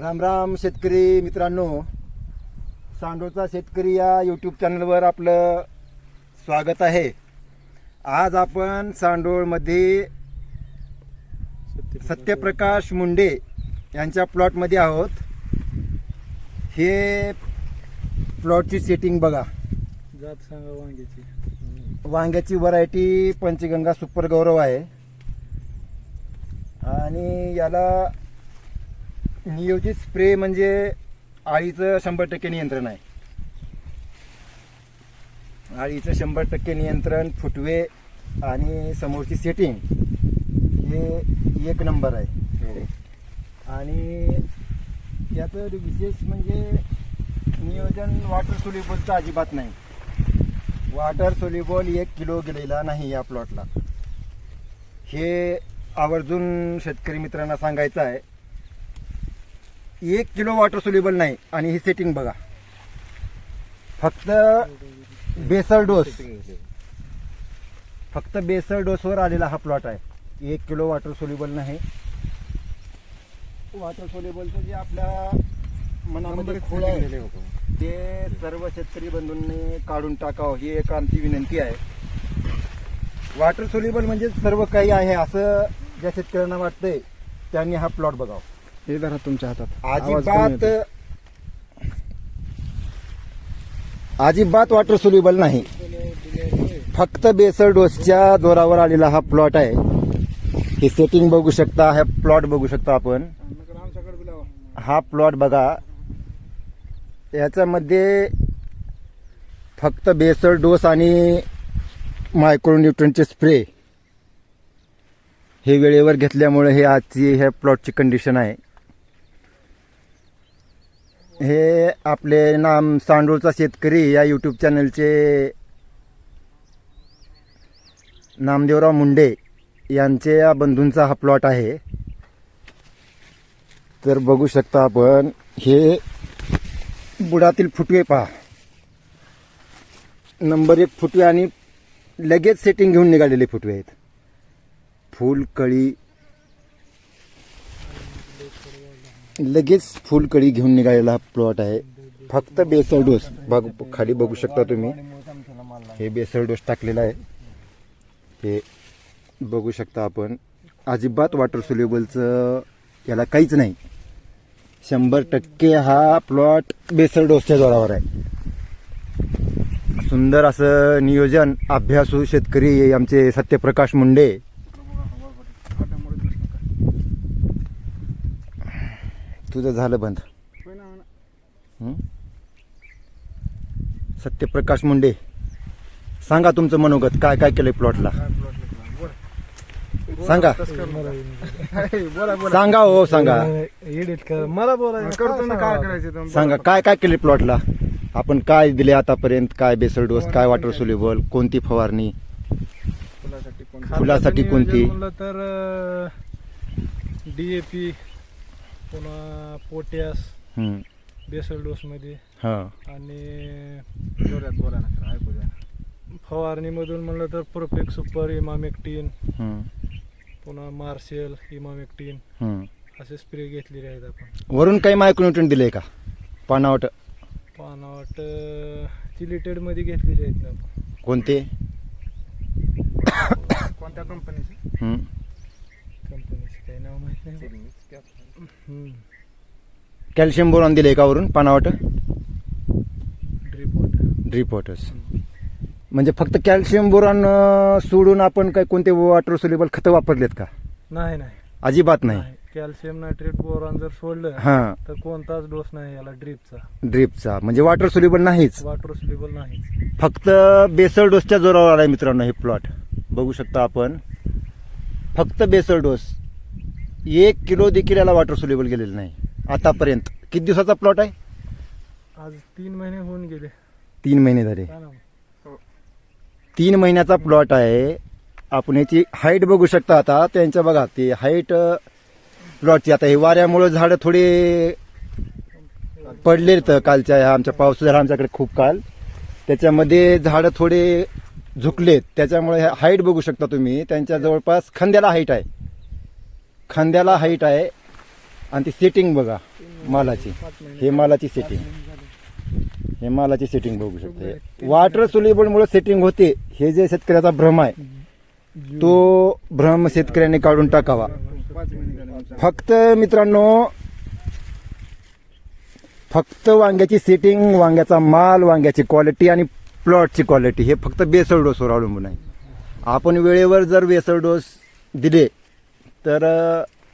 राम राम शेतकरी मित्रांनो सांडोचा शेतकरी या यूट्यूब चॅनलवर आपलं स्वागत आहे. आज आपण सांडोळमध्ये सत्यप्रकाश मुंडे यांच्या प्लॉटमध्ये आहोत. हे प्लॉटची सेटिंग बघा. जात सांगा वांग्याची. वांग्याची व्हरायटी पंचगंगा सुपर गौरव आहे. आणि याला नियोजित स्प्रे म्हणजे आळीचं शंभर टक्के नियंत्रण आहे. आळीचं शंभर टक्के नियंत्रण फुटवे आणि समोरची सेटिंग हे एक नंबर आहे. आणि याचं विशेष म्हणजे नियोजन वॉटर सोल्युबलचं अजिबात नाही. वॉटर सोल्युबल एक किलो गेलेला नाही या प्लॉटला हे आवर्जून शेतकरी मित्रांना सांगायचं आहे. एक किलो वॉटर सोल्युबल नाही. आणि ही सेटिंग बघा. फक्त बेसर डोस फक्त बेसर डोसवर आलेला हा प्लॉट आहे. एक किलो वॉटर सोल्युबल नाही. वॉटर सोल्युबलचं जे आपल्या मनामध्ये खोळ आहे ते सर्व शेतकरी बंधूंनी काढून टाकावं ही एक आमची विनंती आहे. वॉटर सोल्युबल म्हणजे सर्व काही आहे असं ज्या शेतकऱ्यांना वाटतंय त्यांनी हा प्लॉट बघावा. हे धरा तुमच्या हातात. आवाज कमी अजिबात येतो. अजिबात वॉटर सोल्युबल नाही. फक्त बेसर डोसच्या जोरावर आलेला हा प्लॉट आहे. ही सेटिंग बघू शकता हा प्लॉट बघू शकता आपण. हा प्लॉट बघा. याच्यामध्ये फक्त बेसर डोस आणि मायक्रोन्यूट्रनचे स्प्रे हे वेळेवर घेतल्यामुळे हे आजची ह्या प्लॉटची कंडिशन आहे. हे आपले नाम सांडूळचा शेतकरी या यूट्यूब चॅनलचे नामदेवराव मुंडे यांचे या बंधूंचा हा प्लॉट आहे. तर बघू शकता आपण हे बुडातील फुटवे पहा. नंबर एक फुटवे आणि लगेच सेटिंग घेऊन निघालेले फुटवे आहेत. फुल कळी लगेच फुल कळी घेऊन निघालेला हा प्लॉट आहे. फक्त बेसळ डोस बघ खाली बघू शकता तुम्ही. हे बेसळ डोस टाकलेला आहे. हे बघू शकता आपण. अजिबात वॉटर सोल्युबलचं याला काहीच नाही. शंभर टक्के हा प्लॉट बेसळ डोसच्या जोरावर आहे. सुंदर असं नियोजन अभ्यासू शेतकरी आमचे सत्यप्रकाश मुंडे तुझं झालं बंद. हं? सत्यप्रकाश मुंडे सांगा तुमचं मनोगत काय काय केलंय प्लॉटला सांगा. सांगा हो सांगा. एडिट कर मला बोला करतो ना काय करायचं सांगा काय काय केले प्लॉटला आपण काय दिले आतापर्यंत? काय बेसळ डोस काय वॉटर सोल्युबल कोणती फवारणी? फुलासाठी फुलासाठी कोणती? नियोजन म्हणलं तर डीएपी पुन्हा पोटॅस हं, बेसल डोस मध्ये हा. आणि जोरात बोला ना सर, ऐकू द्या ना. फवारणीमधून म्हणलं तर परफेक्ट सुपर इमामेक्टीन पुन्हा मार्शल इमामेक्टीन. असे स्प्रे घेतलेले आहेत आपण. वरून काही मायक्रोन्यूट्रन दिले का? पानावट. पानावट चिलिटेडमध्ये घेतलेले आहेत ना आपण. कोणते? कोणत्या कंपनीचे. कंपनीचे काही नाव माहीत नाही हम्म. कॅल्शियम बोरॉन दिले का वरून? पानावट ड्रिप वॉटर ड्रीप वॉटर्स म्हणजे फक्त कॅल्शियम बोरॉन अं, सोडून आपण काय कोणते वॉटर सोल्युबल खतं वापरलेत का? नाही नाही. अजिबात नाही. कॅल्शियम नायट्रेट बोरॉन जर सोडलं हा. तर कोणताच डोस नाही याला ड्रिपचा. ड्रीपचा. म्हणजे वॉटर सोल्युबल नाहीच. वॉटर सुलेबल नाही फक्त बेसळ डोसच्या जोरावर आलाय मित्रांनो हे प्लॉट बघू शकता आपण. फक्त बेसळ डोस. एक किलो देखील याला वॉटर सोल्युबल गेलेलं नाही. आतापर्यंत. किती दिवसाचा प्लॉट आहे? आज तीन महिने होऊन गेले. तीन महिने झाले. नाव? तीन महिन्याचा प्लॉट आहे. आपण याची हाईट बघू शकता आता. त्यांच्या बघा ते हाईट प्लॉटची आता हे वाऱ्यामुळे झाडं थोडी पडले तर कालच्या ह्या आमच्या पाऊस झाला आमच्याकडे खूप काल. त्याच्यामध्ये झाडं थोडे झुकलेत. त्याच्यामुळे हाईट बघू शकता तुम्ही. त्यांच्या जवळपास खांद्याला हाईट आहे. खांद्याला हाईट आहे आणि ती सेटिंग बघा मालाची. हे मालाची सेटिंग हे मालाची सेटिंग बघू शकते. वॉटर सोल्युबल सेटिंग होते. हे जे शेतकऱ्याचा भ्रम आहे तो भ्रम शेतकऱ्यांनी काढून टाकावा. फक्त मित्रांनो फक्त वांग्याची सेटिंग वांग्याचा माल वांग्याची क्वालिटी आणि प्लॉटची क्वालिटी हे फक्त बेसळ डोसवर अवलंबून आहे. आपण वेळेवर जर बेसळ डोस दिले तर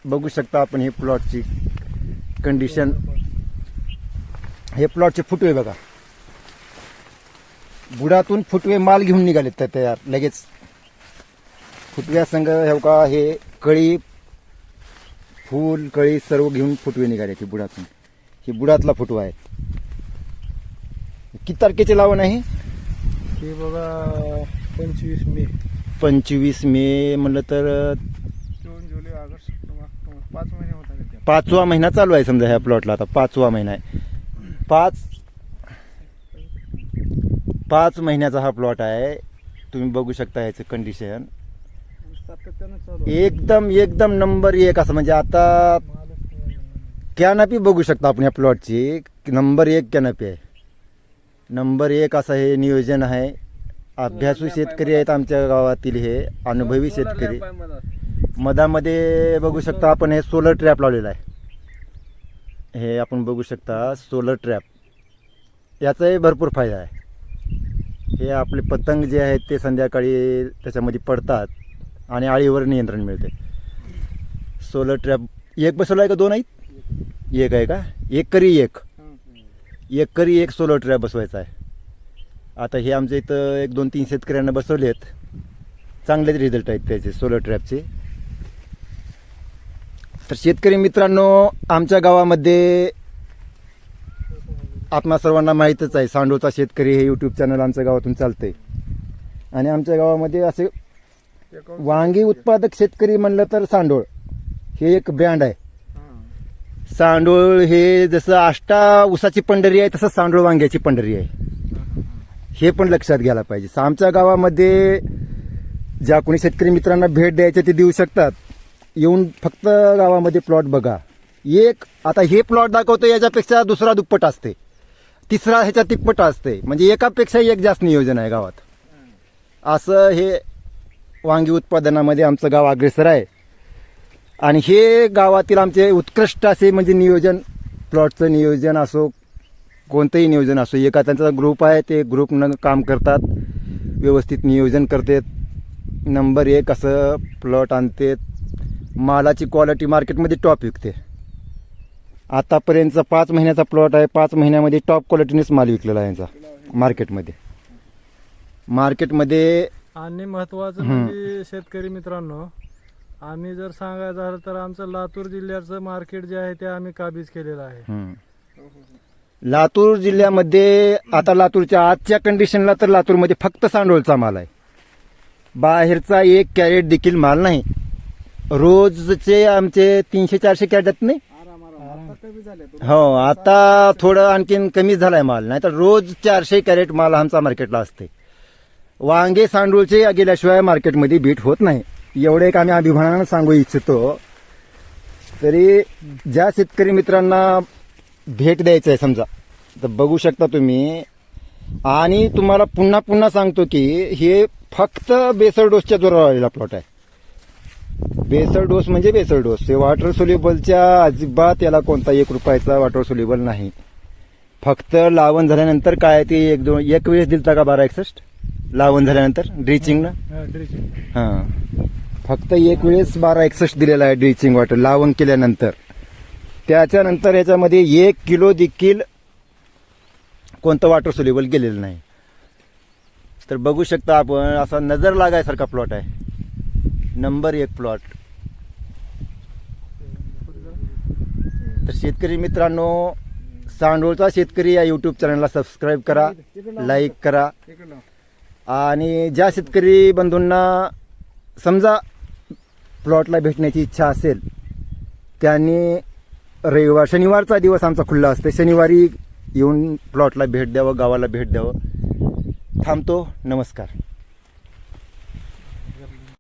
बघू शकता आपण हे प्लॉटची कंडिशन हे प्लॉटचे फुटवे बघा. बुडातून फुटवे माल घेऊन निघालेत त्या तयार लगेच. फुटव्यासंग हे का हे कळी फूल कळी सर्व घेऊन फुटवे निघाले ते बुडातून. ही बुडातला फुटवा आहे. किती तारखेचे लावण आहे हे? बघा पंचवीस मे. पंचवीस मे म्हणलं तर पाच महिने होत आले ते. पाचवा महिना चालू आहे समजा ह्या प्लॉटला आता पाचवा महिना आहे. पाच पाच महिन्याचा हा प्लॉट आहे. तुम्ही बघू शकता याचं कंडिशन सातत्यानं चालू आहे. एकदम एकदम नंबर एक असं. म्हणजे आता कॅनपी बघू शकता आपण या प्लॉटची नंबर एक कॅनपी आहे. नंबर एक असं हे नियोजन आहे. अभ्यासू शेतकरी आहेत आमच्या गावातील हे. अनुभवी शेतकरी. मधामध्ये बघू शकता आपण हे सोलर ट्रॅप लावलेला आहे. हे आपण बघू शकता सोलर ट्रॅप याचाही भरपूर फायदा आहे. हे आपले पतंग जे आहेत ते संध्याकाळी त्याच्यामध्ये पडतात आणि आळीवर नियंत्रण मिळते. सोलर ट्रॅप एक बसवला आहे का दोन आहेत? एक आहे का? एक करी एक. एक करी एक सोलर ट्रॅप बसवायचा आहे. आता हे आमच्या इथं एक दोन तीन शेतकऱ्यांना बसवले आहेत चांगलेच रिझल्ट आहेत त्याचे सोलर ट्रॅपचे तर शेतकरी मित्रांनो आमच्या गावामध्ये आपणा सर्वांना माहीतच आहे सांडोचा शेतकरी हे यूट्यूब चॅनल आमच्या गावातून चालतंय. आणि आमच्या गावामध्ये असे वांगी उत्पादक शेतकरी म्हणलं तर सांडोळ हे एक ब्रँड आहे. सांडोळ हे जसं आष्टा उसाची पंढरी आहे तसं सांडोळ वांग्याची पंढरी आहे. हे पण लक्षात घ्यायला पाहिजे. आमच्या गावामध्ये ज्या कोणी शेतकरी मित्रांना भेट द्यायचे ते देऊ शकतात. येऊन फक्त गावामध्ये प्लॉट बघा. एक आता हे प्लॉट दाखवतो याच्यापेक्षा दुसरा दुप्पट असते. तिसरा ह्याच्या तिप्पट असते. म्हणजे एकापेक्षा एक जास्त नियोजन आहे गावात. असं हे वांगी उत्पादनामध्ये आमचं गाव अग्रेसर आहे. आणि हे गावातील आमचे उत्कृष्ट असे म्हणजे नियोजन प्लॉटचं नियोजन असो कोणतंही नियोजन असो एका त्यांचा ग्रुप आहे ते ग्रुपनं काम करतात व्यवस्थित नियोजन करतात. नंबर एक असं प्लॉट आणतात. मालाची क्वालिटी मार्केटमध्ये टॉप विकते. आतापर्यंतचा पाच महिन्याचा प्लॉट आहे पाच महिन्यामध्ये टॉप क्वालिटीनेच माल विकलेला आहे यांचा मार्केटमध्ये मार्केटमध्ये आणि महत्वाचं. म्हणजे शेतकरी मित्रांनो आम्ही जर सांगायचं झालं तर आमचं लातूर जिल्ह्याचं मार्केट जे आहे ते आम्ही काबीज केलेलं आहे. लातूर जिल्ह्यामध्ये आता लातूरच्या आजच्या कंडिशनला तर लातूरमध्ये फक्त सांडोळचा माल आहे. बाहेरचा एक कॅरेट देखील माल नाही. रोजचे आमचे तीनशे चारशे कॅरेट नाही? हो आता थोडं आणखीन कमी झालाय माल. नाही तर रोज चारशे कॅरेट माल आमचा मार्केटला असते वांगे सांडूळचे गेल्याशिवाय मार्केटमध्ये बीट होत नाही. एवढे एक आम्ही अभिमानानं सांगू इच्छितो. तरी ज्या शेतकरी मित्रांना भेट द्यायचं आहे समजा तर बघू शकता तुम्ही. आणि तुम्हाला पुन्हा पुन्हा सांगतो की हे फक्त बेसळ डोसच्या जोरावर आलेला प्लॉट आहे. बेसळ डोस म्हणजे बेसळ डोस. ते वॉटर सोल्युबलच्या अजिबात याला कोणता एक रुपयाचा वॉटर सोल्युबल नाही. फक्त लावण झाल्यानंतर काय ते एक दोन एक वेळेस दिलता का बारा एकसष्ट? लावण झाल्यानंतर ड्रिचिंग ना हा. हा. फक्त एक वेळेस बारा एकसष्ट दिलेला आहे ड्रिचिंग वॉटर लावण केल्यानंतर. त्याच्यानंतर याच्यामध्ये एक किलो देखील कोणतं वॉटर सोल्युबल गेलेलं नाही. तर बघू शकता आपण असा नजर लागायसारखा प्लॉट आहे. नंबर एक प्लॉट. तर शेतकरी मित्रांनो सांडोळचा शेतकरी या यूट्यूब चॅनलला सबस्क्राईब करा लाईक करा. आणि ज्या शेतकरी बंधूंना समजा प्लॉटला भेटण्याची इच्छा असेल त्यांनी रविवार शनिवारचा दिवस आमचा खुल्ला असते. शनिवारी येऊन प्लॉटला भेट द्यावं गावाला भेट द्यावं. थांबतो. नमस्कार.